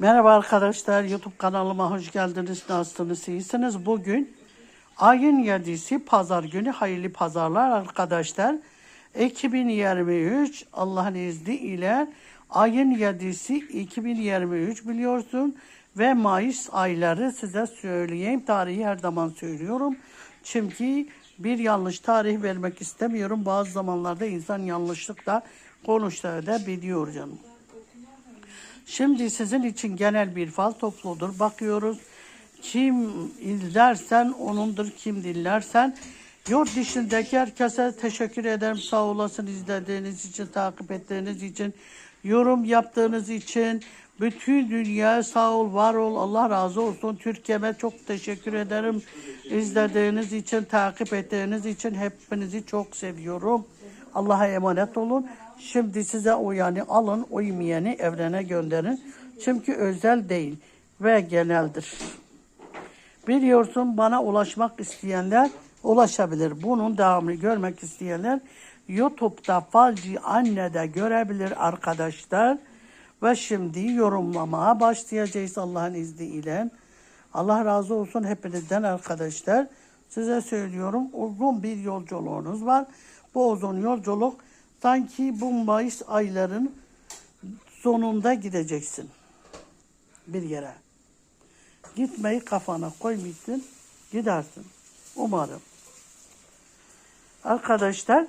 Merhaba arkadaşlar, YouTube kanalıma hoş geldiniz. Nasılsınız, iyisiniz? Bugün ayın 7'si pazar günü. Hayırlı pazarlar arkadaşlar. 2023 Allah'ın izniyle ayın 7'si 2023 biliyorsun. Ve Mayıs ayları size söyleyeyim. Tarihi her zaman söylüyorum. Çünkü bir yanlış tarih vermek istemiyorum. Bazı zamanlarda insan yanlışlıkla konuşabiliyor canım. Şimdi sizin için genel bir fal topludur. Bakıyoruz. Kim izlersen onundur, kim dinlersen. Yurt dışındaki herkese teşekkür ederim. Sağ olasın izlediğiniz için, takip ettiğiniz için, yorum yaptığınız için. Bütün dünya sağ ol, var ol, Allah razı olsun. Türkiye'me çok teşekkür ederim. İzlediğiniz için, takip ettiğiniz için hepinizi çok seviyorum. Allah'a emanet olun. Şimdi size uyanı alın, uymayanı evrene gönderin. Çünkü özel değil ve geneldir. Biliyorsun bana ulaşmak isteyenler ulaşabilir. Bunun devamını görmek isteyenler YouTube'da Falci Anne'de görebilir arkadaşlar. Ve şimdi yorumlamaya başlayacağız Allah'ın izniyle. Allah razı olsun hepinizden arkadaşlar. Size söylüyorum uzun bir yolculuğunuz var. Bu uzun yolculuk sanki bu Mayıs ayların sonunda gideceksin bir yere. Gitmeyi kafana koymuşsun, gidersin. Umarım. Arkadaşlar,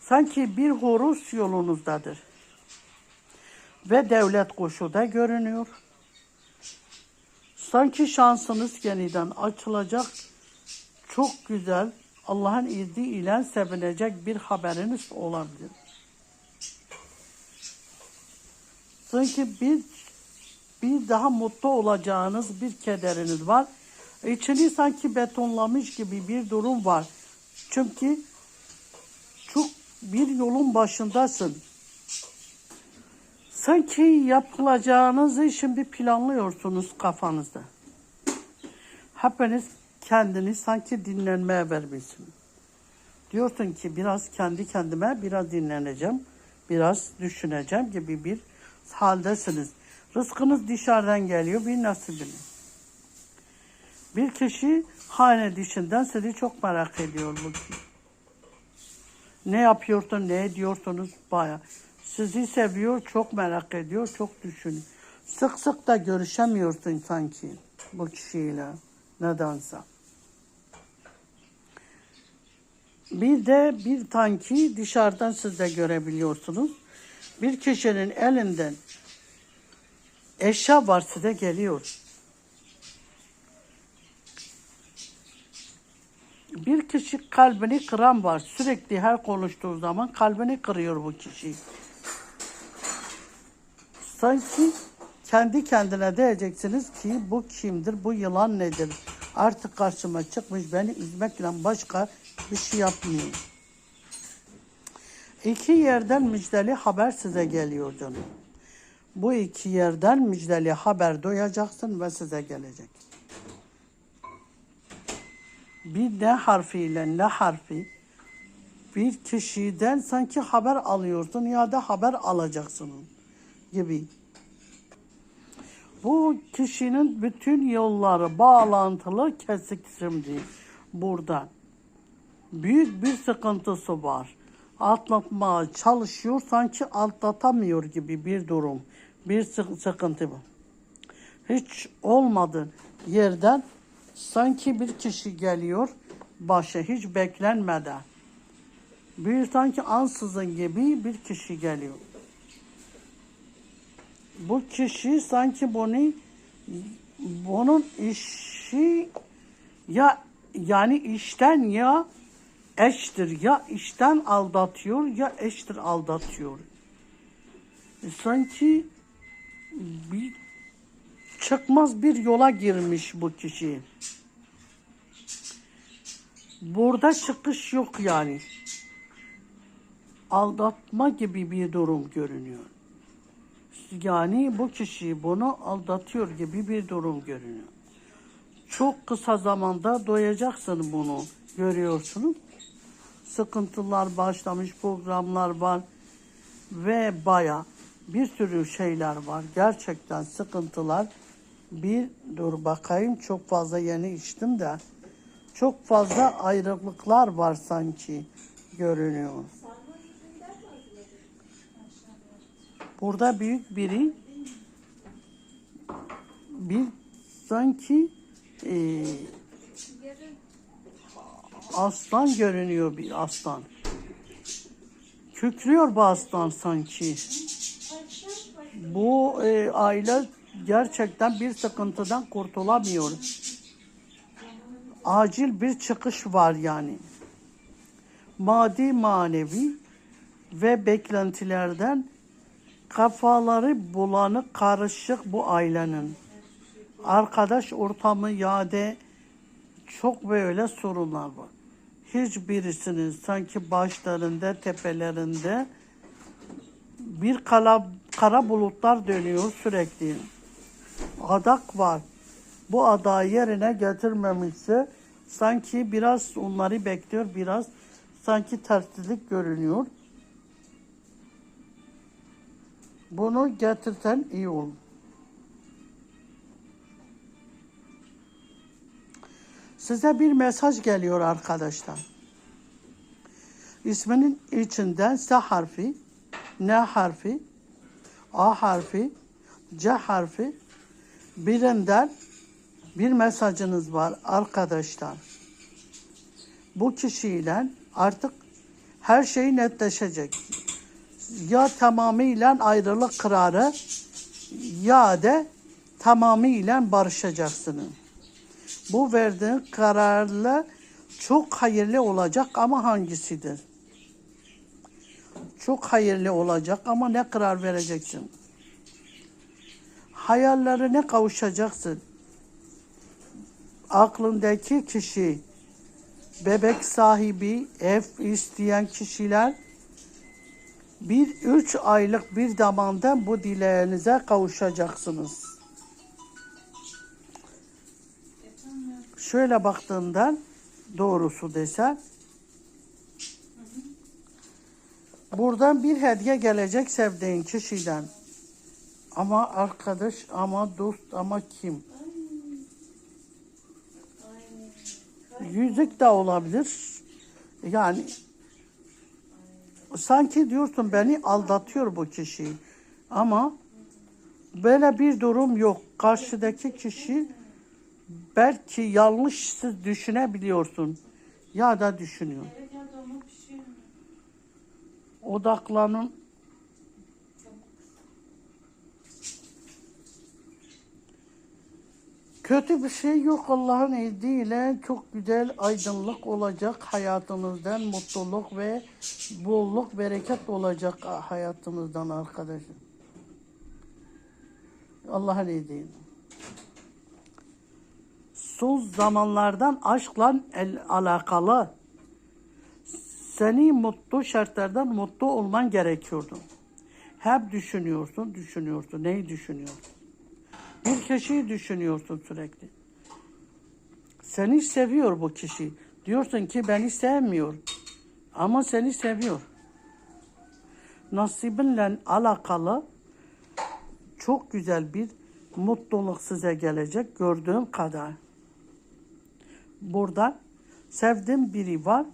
sanki bir horus yolunuzdadır. Ve devlet kuşu da görünüyor. Sanki şansınız yeniden açılacak. Çok güzel, Allah'ın izniyle sevinecek bir haberiniz olabilir. Sanki bir bir daha mutlu olacağınız bir kederiniz var. İçini sanki betonlamış gibi bir durum var. Çünkü çok bir yolun başındasın. Sanki yapılacağınızı şimdi planlıyorsunuz kafanızda. Hepiniz kendini sanki dinlenmeye vermişsiniz. Diyorsun ki biraz kendi kendime biraz dinleneceğim, biraz düşüneceğim gibi bir haldesiniz. Rızkınız dışarıdan geliyor bir nasibiniz. Bir kişi hane dışından sizi çok merak ediyor bu kişi. Ne yapıyorsun, ne ediyorsunuz baya. Sizi seviyor, çok merak ediyor, çok düşünüyor. Sık sık da görüşemiyorsun sanki bu kişiyle nedense. Bir de bir tanki dışarıdan siz de görebiliyorsunuz. Bir kişinin elinden eşya var size geliyor. Bir kişi kalbini kıran var. Sürekli her konuştuğu zaman kalbini kırıyor bu kişi. Sanki kendi kendine diyeceksiniz ki bu kimdir, bu yılan nedir? Artık karşıma çıkmış beni üzmekle başka bir şey yapmıyor. İki yerden müjdeli haber size geliyor canım. Bu iki yerden müjdeli haber duyacaksın ve size gelecek. Bir ne harfiyle ne harfi bir kişiden sanki haber alıyorsun ya da haber alacaksın gibi. Bu kişinin bütün yolları bağlantılı kesik şimdi burada. Büyük bir sıkıntısı var. Atlatmaya çalışıyor sanki atlatamıyor gibi bir durum. Bir sık- sıkıntı bu. Hiç olmadı yerden sanki bir kişi geliyor başa hiç beklenmeden. Bir sanki ansızın gibi bir kişi geliyor. Bu kişi sanki bunu bunun işi ya yani işten ya eştir ya işten aldatıyor ya eştir aldatıyor. E, Sanki bir çıkmaz bir yola girmiş bu kişi. Burada çıkış yok yani. Aldatma gibi bir durum görünüyor. Yani bu kişi bunu aldatıyor gibi bir durum görünüyor. Çok kısa zamanda doyacaksın bunu görüyorsunuz. Sıkıntılar başlamış, programlar var ve baya bir sürü şeyler var. Gerçekten sıkıntılar. Bir dur bakayım çok fazla yeni içtim de. Çok fazla ayrılıklar var sanki görünüyor. Burada büyük biri bir sanki e, aslan görünüyor bir aslan. Kükrüyor bu aslan sanki. Bu e, aile gerçekten bir sıkıntıdan kurtulamıyor. Acil bir çıkış var yani. Maddi manevi ve beklentilerden kafaları bulanık karışık bu ailenin. Arkadaş ortamı yade çok böyle sorunlar var. Hiçbirisinin sanki başlarında, tepelerinde bir kala, kara bulutlar dönüyor sürekli. Adak var. Bu adağı yerine getirmemişse sanki biraz onları bekliyor, biraz sanki tersizlik görünüyor. Bunu getirsen iyi olur. Size bir mesaj geliyor arkadaşlar. İsminin içinden S harfi, N harfi, A harfi, C harfi birinden bir mesajınız var arkadaşlar. Bu kişiyle artık her şey netleşecek. Ya tamamıyla ayrılık kararı ya da tamamıyla barışacaksınız. Bu verdiğin kararla çok hayırlı olacak ama hangisidir? Çok hayırlı olacak ama ne karar vereceksin? Hayallerine kavuşacaksın. Aklındaki kişi, bebek sahibi, ev isteyen kişiler bir üç aylık bir zamanda bu dileğinize kavuşacaksınız. Şöyle baktığından doğrusu desen buradan bir hediye gelecek sevdiğin kişiden. Ama arkadaş, ama dost, ama kim? Yüzük de olabilir. Yani sanki diyorsun beni aldatıyor bu kişi. Ama böyle bir durum yok. Karşıdaki kişi belki yanlış siz düşünebiliyorsun ya da düşünüyor. Odaklanın. Kötü bir şey yok Allah'ın izniyle çok güzel aydınlık olacak hayatınızdan mutluluk ve bolluk bereket olacak hayatınızdan arkadaşım. Allah'ın izniyle son zamanlardan aşkla el alakalı seni mutlu şartlardan mutlu olman gerekiyordu. Hep düşünüyorsun, düşünüyorsun. Neyi düşünüyorsun? Bir kişiyi düşünüyorsun sürekli. Seni seviyor bu kişi. Diyorsun ki beni sevmiyor. Ama seni seviyor. Nasibinle alakalı çok güzel bir mutluluk size gelecek gördüğüm kadar burada sevdiğim biri var.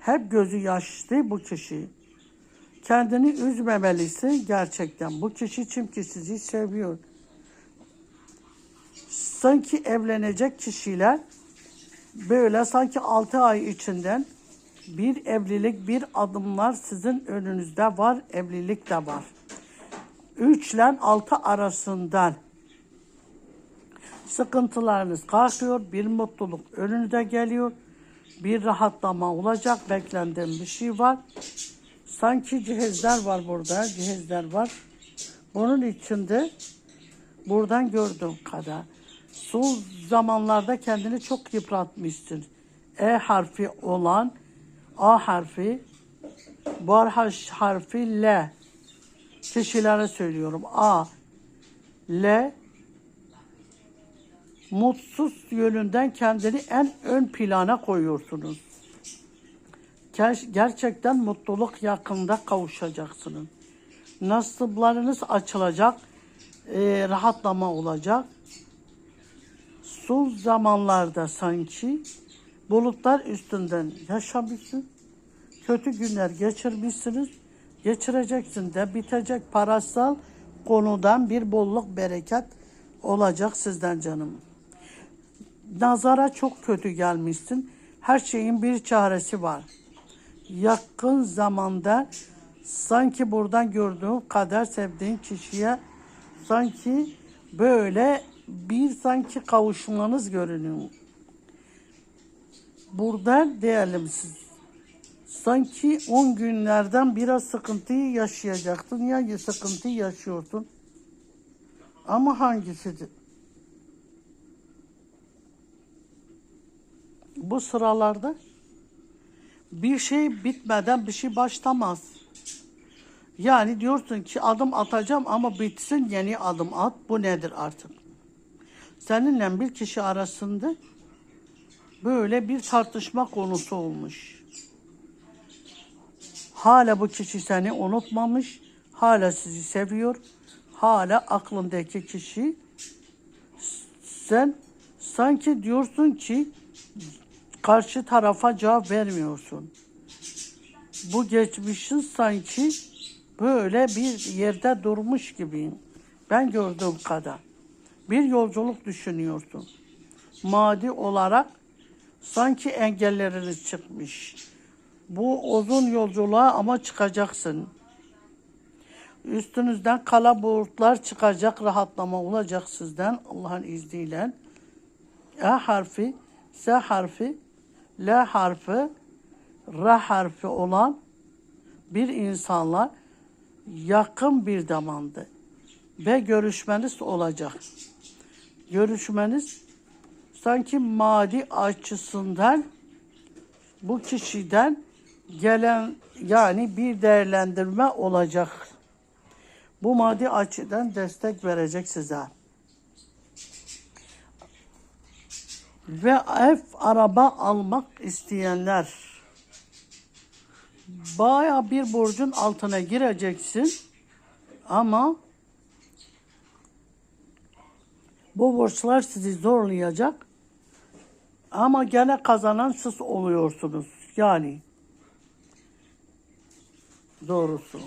Hep gözü yaşlı bu kişi. Kendini üzmemelisin gerçekten. Bu kişi çünkü sizi seviyor. Sanki evlenecek kişiler böyle sanki altı ay içinden bir evlilik, bir adımlar sizin önünüzde var, evlilik de var. 3 ile 6 arasından sıkıntılarınız kalkıyor, bir mutluluk önünüze geliyor, bir rahatlama olacak, beklendiğim bir şey var. Sanki cihazlar var burada, cihazlar var. Bunun içinde buradan gördüğüm kadar son zamanlarda kendini çok yıpratmışsın. E harfi olan A harfi, barhaş harfi L. Kişilere söylüyorum. A, L, mutsuz yönünden kendini en ön plana koyuyorsunuz. Ger- Gerçekten mutluluk yakında kavuşacaksınız. Nasiplarınız açılacak. Ee, rahatlama olacak. Son zamanlarda sanki bulutlar üstünden yaşamışsın. Kötü günler geçirmişsiniz. Geçireceksin de bitecek parasal konudan bir bolluk bereket olacak sizden canım. Nazara çok kötü gelmişsin. Her şeyin bir çaresi var. Yakın zamanda sanki buradan gördüğüm kadar sevdiğin kişiye sanki böyle bir sanki kavuşmanız görünüyor. Burada diyelim siz sanki 10 günlerden biraz sıkıntıyı yaşayacaktın ya sıkıntıyı yaşıyorsun. Ama hangisidir? Bu sıralarda bir şey bitmeden bir şey başlamaz. Yani diyorsun ki adım atacağım ama bitsin yeni adım at. Bu nedir artık? Seninle bir kişi arasında böyle bir tartışma konusu olmuş. Hala bu kişi seni unutmamış. Hala sizi seviyor. Hala aklındaki kişi sen sanki diyorsun ki karşı tarafa cevap vermiyorsun. Bu geçmişin sanki böyle bir yerde durmuş gibi. Ben gördüğüm kadar. Bir yolculuk düşünüyorsun. Maddi olarak sanki engelleriniz çıkmış. Bu uzun yolculuğa ama çıkacaksın. Üstünüzden kala bulutlar çıkacak, rahatlama olacak sizden Allah'ın izniyle. E harfi, S harfi, L harfi, R harfi olan bir insanla yakın bir zamanda ve görüşmeniz olacak. Görüşmeniz sanki maddi açısından bu kişiden gelen yani bir değerlendirme olacak. Bu maddi açıdan destek verecek size. Ve ev, araba almak isteyenler baya bir borcun altına gireceksin ama bu borçlar sizi zorlayacak ama gene kazanan siz oluyorsunuz. Yani doğrusu.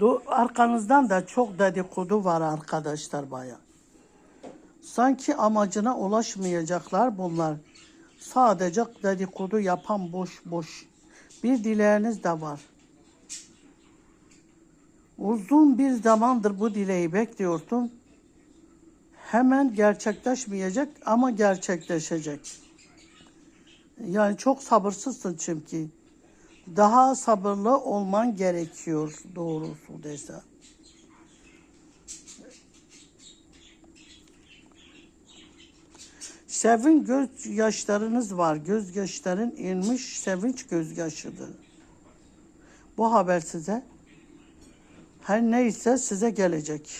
Do- Arkanızdan da çok dedikodu var arkadaşlar baya. Sanki amacına ulaşmayacaklar bunlar. Sadece dedikodu yapan boş boş. Bir dileğiniz de var. Uzun bir zamandır bu dileği bekliyorsun. Hemen gerçekleşmeyecek ama gerçekleşecek. Yani çok sabırsızsın çünkü. Daha sabırlı olman gerekiyor doğrusu dese. Sevin göz yaşlarınız var. Göz yaşların inmiş sevinç gözyaşıdır. Bu haber size her neyse size gelecek.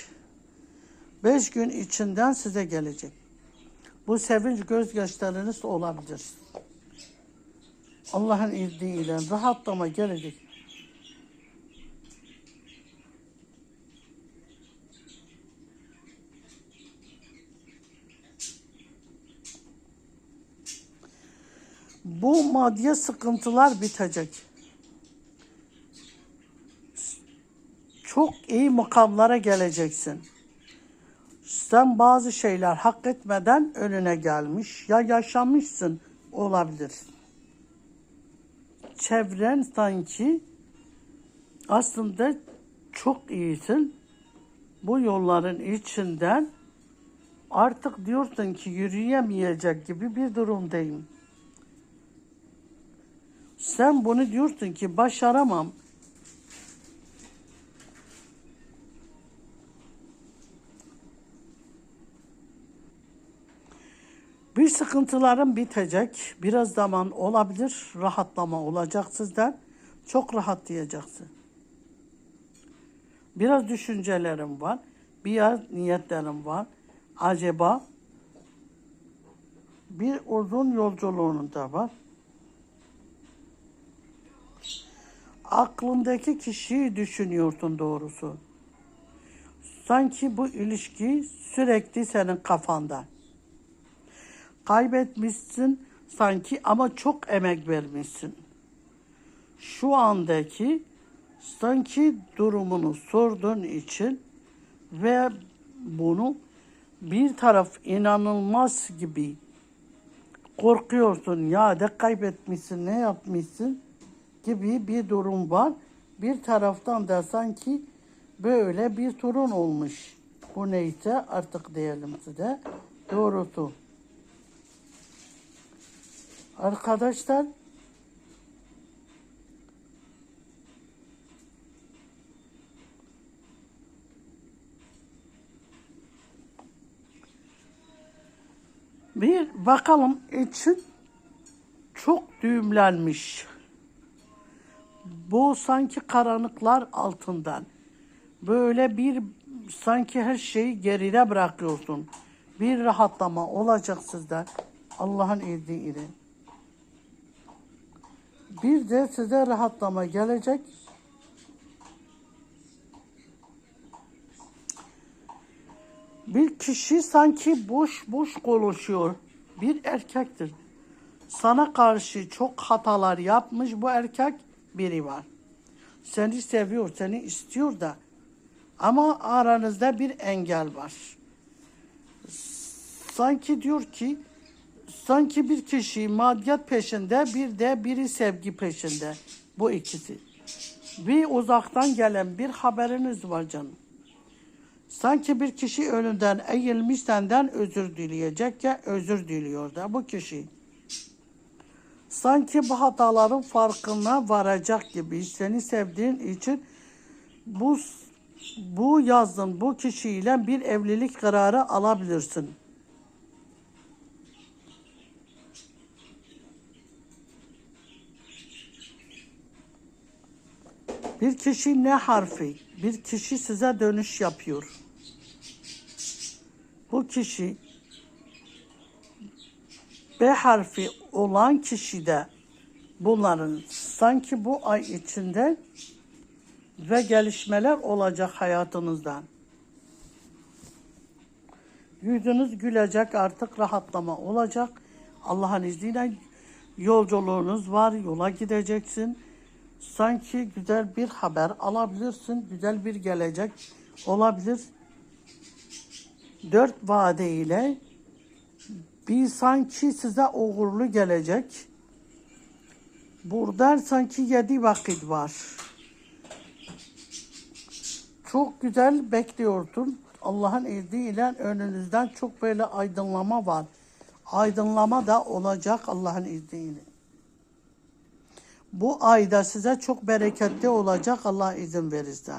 Beş gün içinden size gelecek. Bu sevinç gözyaşlarınız olabilir. Allah'ın izniyle rahatlama gelecek. Bu maddi sıkıntılar bitecek. Çok iyi makamlara geleceksin. Sen bazı şeyler hak etmeden önüne gelmiş ya yaşamışsın olabilir. Çevren sanki aslında çok iyisin. Bu yolların içinden artık diyorsun ki yürüyemeyecek gibi bir durumdayım. Sen bunu diyorsun ki başaramam. Bir sıkıntıların bitecek. Biraz zaman olabilir. Rahatlama olacak sizden. Çok rahatlayacaksın. Biraz düşüncelerim var. Biraz niyetlerim var. Acaba bir uzun yolculuğun da var. Aklındaki kişiyi düşünüyorsun doğrusu. Sanki bu ilişki sürekli senin kafanda. Kaybetmişsin sanki ama çok emek vermişsin. Şu andaki sanki durumunu sorduğun için ve bunu bir taraf inanılmaz gibi korkuyorsun ya de kaybetmişsin ne yapmışsın gibi bir durum var. Bir taraftan da sanki böyle bir sorun olmuş. Bu neyse artık diyelim size doğrusu. Arkadaşlar bir bakalım için çok düğümlenmiş. Bu sanki karanlıklar altından. Böyle bir sanki her şeyi geride bırakıyorsun. Bir rahatlama olacak sizde Allah'ın izniyle. Bir de size rahatlama gelecek. Bir kişi sanki boş boş konuşuyor. Bir erkektir. Sana karşı çok hatalar yapmış bu erkek biri var. Seni seviyor, seni istiyor da. Ama aranızda bir engel var. Sanki diyor ki sanki bir kişi maddiyat peşinde bir de biri sevgi peşinde. Bu ikisi. Bir uzaktan gelen bir haberiniz var canım. Sanki bir kişi önünden eğilmiş senden özür dileyecek ya özür diliyor da bu kişi. Sanki bu hataların farkına varacak gibi seni sevdiğin için bu bu yazın bu kişiyle bir evlilik kararı alabilirsin. Bir kişi ne harfi? Bir kişi size dönüş yapıyor. Bu kişi B harfi olan kişide bunların sanki bu ay içinde ve gelişmeler olacak hayatınızdan. Yüzünüz gülecek artık rahatlama olacak. Allah'ın izniyle yolculuğunuz var, yola gideceksin. Sanki güzel bir haber alabilirsin, güzel bir gelecek olabilir. Dört vade ile bir sanki size uğurlu gelecek. Burada sanki yedi vakit var. Çok güzel bekliyordun. Allah'ın izniyle önünüzden çok böyle aydınlama var. Aydınlama da olacak Allah'ın izniyle. Bu ayda size çok bereketli olacak Allah izin verirse.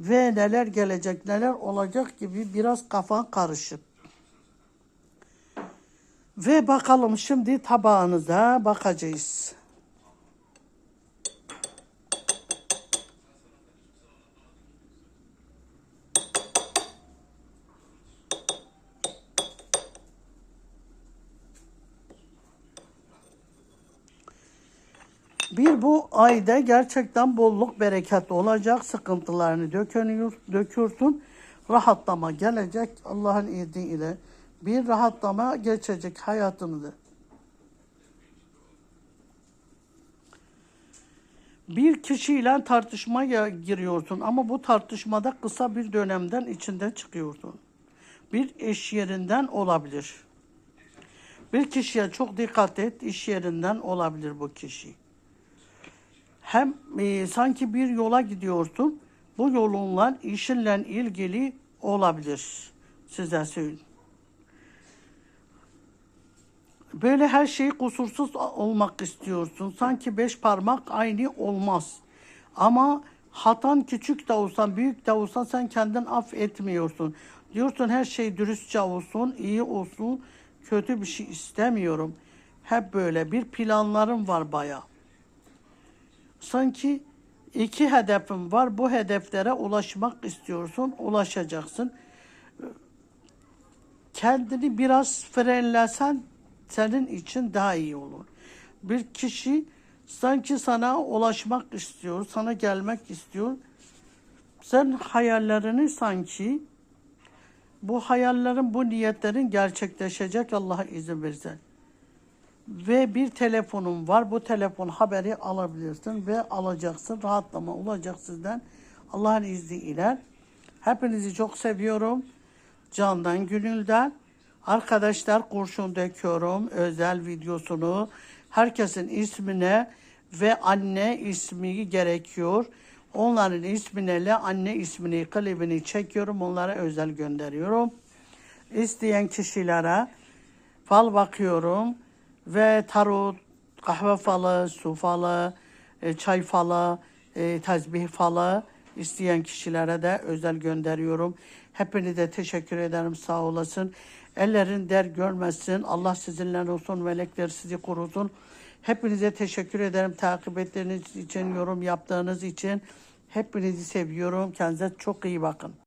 Ve neler gelecek neler olacak gibi biraz kafan karışık. Ve bakalım şimdi tabağınıza bakacağız. Bir bu ayda gerçekten bolluk bereket olacak. Sıkıntılarını dökünüyor, dökürsün. Rahatlama gelecek Allah'ın izniyle. Bir rahatlama geçecek hayatınızda. Bir kişiyle tartışmaya giriyorsun ama bu tartışmada kısa bir dönemden içinden çıkıyorsun. Bir iş yerinden olabilir. Bir kişiye çok dikkat et, iş yerinden olabilir bu kişi hem e, sanki bir yola gidiyorsun. Bu yolunla işinle ilgili olabilir. Size söyleyeyim. Böyle her şey kusursuz olmak istiyorsun. Sanki beş parmak aynı olmaz. Ama hatan küçük de olsan, büyük de olsan sen kendin affetmiyorsun. Diyorsun her şey dürüstçe olsun, iyi olsun, kötü bir şey istemiyorum. Hep böyle bir planlarım var bayağı sanki iki hedefin var. Bu hedeflere ulaşmak istiyorsun, ulaşacaksın. Kendini biraz frenlesen senin için daha iyi olur. Bir kişi Sanki sana ulaşmak istiyor, sana gelmek istiyor. Sen hayallerini sanki bu hayallerin, bu niyetlerin gerçekleşecek Allah'a izin verirse. Ve bir telefonun var. Bu telefon haberi alabilirsin ve alacaksın. Rahatlama olacak sizden. Allah'ın izniyle. Hepinizi çok seviyorum. Candan gönülden. Arkadaşlar kurşun döküyorum. Özel videosunu. Herkesin ismine ve anne ismi gerekiyor. Onların ismiyle anne ismini, klibini çekiyorum. Onlara özel gönderiyorum. İsteyen kişilere fal bakıyorum ve tarot, kahve falı, su falı, e, çay falı, e, tesbih falı isteyen kişilere de özel gönderiyorum. Hepinize teşekkür ederim sağ olasın. Ellerin der görmesin. Allah sizinle olsun. Melekler sizi korusun. Hepinize teşekkür ederim takip ettiğiniz için, yorum yaptığınız için. Hepinizi seviyorum. Kendinize çok iyi bakın.